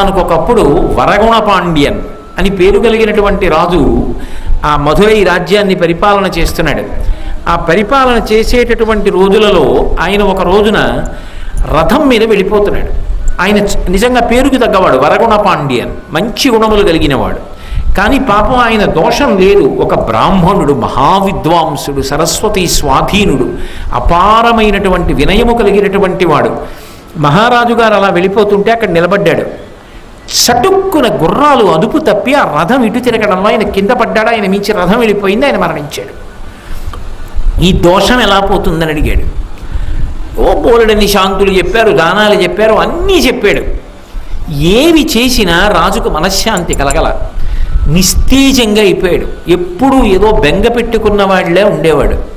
ఒకప్పుడు వరగుణ పాండ్యన్ అని పేరు కలిగినటువంటి రాజు ఆ మధురై రాజ్యాన్ని పరిపాలన చేస్తున్నాడు. ఆ పరిపాలన చేసేటటువంటి రోజులలో ఆయన ఒక రోజున రథం మీద వెళ్ళిపోతున్నాడు. ఆయన నిజంగా పేరుకి తగ్గవాడు వరగుణ పాండ్యన్ మంచి గుణములు కలిగినవాడు. కానీ పాపం ఆయన దోషం లేదు. ఒక బ్రాహ్మణుడు మహావిద్వాంసుడు సరస్వతి స్వాధీనుడు అపారమైనటువంటి వినయము కలిగినటువంటి వాడు. మహారాజు గారు అలా వెళ్ళిపోతుంటే అక్కడ నిలబడ్డాడు. చటుక్కున గుర్రాలు అదుపు తప్పి ఆ రథం ఇటు తిరగడంలో ఆయన కింద పడ్డాడు ఆయన మించి రథం వెళ్ళిపోయింది ఆయన మరణించాడు. ఈ దోషం ఎలా పోతుందని అడిగాడు. ఓ బోలెడని శాంతులు చెప్పారు దానాలు చెప్పారు అన్నీ చెప్పాడు. ఏవి చేసినా రాజుకు మనశ్శాంతి కలగల. నిస్తేజంగా అయిపోయాడు. ఎప్పుడూ ఏదో బెంగ పెట్టుకున్న వాళ్ళే ఉండేవాడు.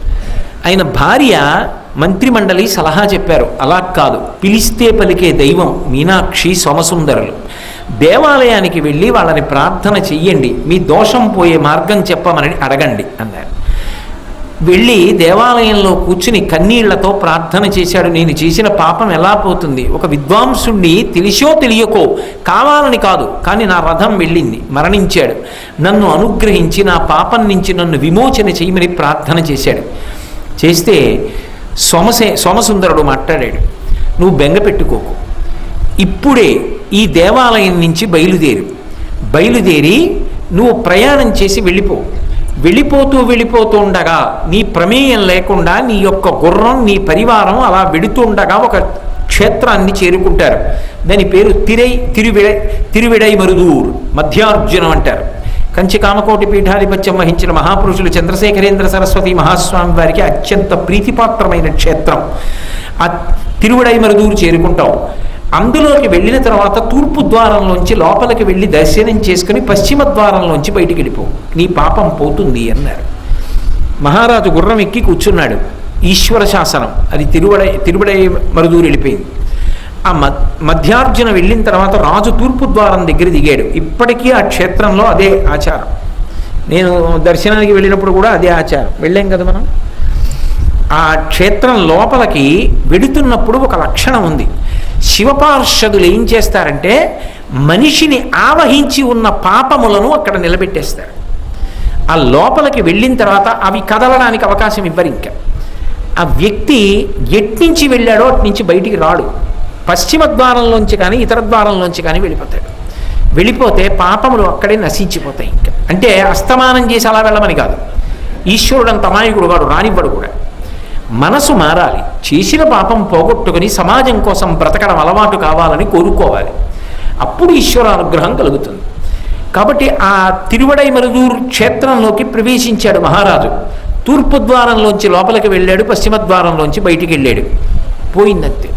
ఆయన భార్య మంత్రిమండలి సలహా చెప్పారు. అలా కాదు. పిలిస్తే పలికే దైవం మీనాక్షి సోమసుందరులు. దేవాలయానికి వెళ్ళి వాళ్ళని ప్రార్థన చెయ్యండి. మీ దోషం పోయే మార్గం చెప్పమని అడగండి అన్నారు. వెళ్ళి దేవాలయంలో కూర్చుని కన్నీళ్ళతో ప్రార్థన చేశాడు. నేను చేసిన పాపం ఎలా పోతుంది? ఒక విద్వాంసుణ్ణి తెలిసో తెలియకో కావాలని కాదు. కానీ నా రథం వెళ్ళింది. మరణించాడు. నన్ను అనుగ్రహించి నా పాపం నుంచి నన్ను విమోచన చేయమని ప్రార్థన చేశాడు. చేస్తే సోమసే సోమసుందరుడు మాట్లాడాడు నువ్వు బెంగ పెట్టుకోకు. ఇప్పుడే ఈ దేవాలయం నుంచి బయలుదేరు. బయలుదేరి నువ్వు ప్రయాణం చేసి వెళ్ళిపో. వెళ్ళిపోతూ వెళ్ళిపోతూ ఉండగా నీ ప్రమేయం లేకుండా నీ యొక్క గుర్రం నీ పరివారం అలా వెడుతుండగా ఒక క్షేత్రాన్ని చేరుకుంటారు. దాని పేరు తిరై తిరువిడై తిరువిడై మరుదూర్ మధ్యార్జునం అంటారు. కంచి కామకోటి పీఠాధిపత్యం వహించిన మహాపురుషులు చంద్రశేఖరేంద్ర సరస్వతి మహాస్వామి వారికి అత్యంత ప్రీతిపాత్రమైన క్షేత్రం. ఆ తిరువిడై మరుదూరు చేరుకుంటాం. అందులోకి వెళ్ళిన తర్వాత తూర్పు ద్వారంలోంచి లోపలికి వెళ్ళి దర్శనం చేసుకుని పశ్చిమ ద్వారంలోంచి బయటికి వెళ్ళిపో. నీ పాపం పోతుంది అన్నారు. మహారాజు గుర్రం ఎక్కి కూర్చున్నాడు. ఈశ్వర శాసనం. అది తిరువడై తిరువడై మరుదూరు వెళ్ళిపోయింది. ఆ మధ్యార్జున వెళ్ళిన తర్వాత రాజు తూర్పు ద్వారం దగ్గర దిగాడు. ఇప్పటికీ ఆ క్షేత్రంలో అదే ఆచారం. నేను దర్శనానికి వెళ్ళినప్పుడు కూడా అదే ఆచారం. వెళ్ళాం కదా మనం? ఆ క్షేత్రం లోపలికి వెడుతున్నప్పుడు ఒక లక్షణం ఉంది. శివపార్షదులు ఏం చేస్తారంటే మనిషిని ఆవహించి ఉన్న పాపములను అక్కడ నిలబెట్టేస్తారు. ఆ లోపలికి వెళ్ళిన తర్వాత అవి కదలడానికి అవకాశం ఇవ్వరు ఇంకా. ఆ వ్యక్తి ఎట్నుంచి వెళ్ళాడో అటు నుంచి బయటికి రాడు. పశ్చిమ ద్వారంలోంచి కానీ ఇతర ద్వారంలోంచి కానీ వెళ్ళిపోతాడు. వెళ్ళిపోతే పాపములు అక్కడే నశించిపోతాయి ఇంకా. అంటే అస్తమానం చేసి అలా వెళ్ళమని కాదు. ఈశ్వరుడు అంత అమాయకుడు వాడు రానివ్వడు కూడా. మనసు మారాలి. చేసిన పాపం పోగొట్టుకుని సమాజం కోసం బ్రతకడం అలవాటు కావాలని కోరుకోవాలి. అప్పుడు ఈశ్వర అనుగ్రహం కలుగుతుంది. కాబట్టి ఆ తిరువడై మరుదూరు క్షేత్రంలోకి ప్రవేశించాడు మహారాజు. తూర్పు ద్వారంలోంచి లోపలికి వెళ్ళాడు పశ్చిమ ద్వారంలోంచి బయటికి వెళ్ళాడు. పోయిందంతే.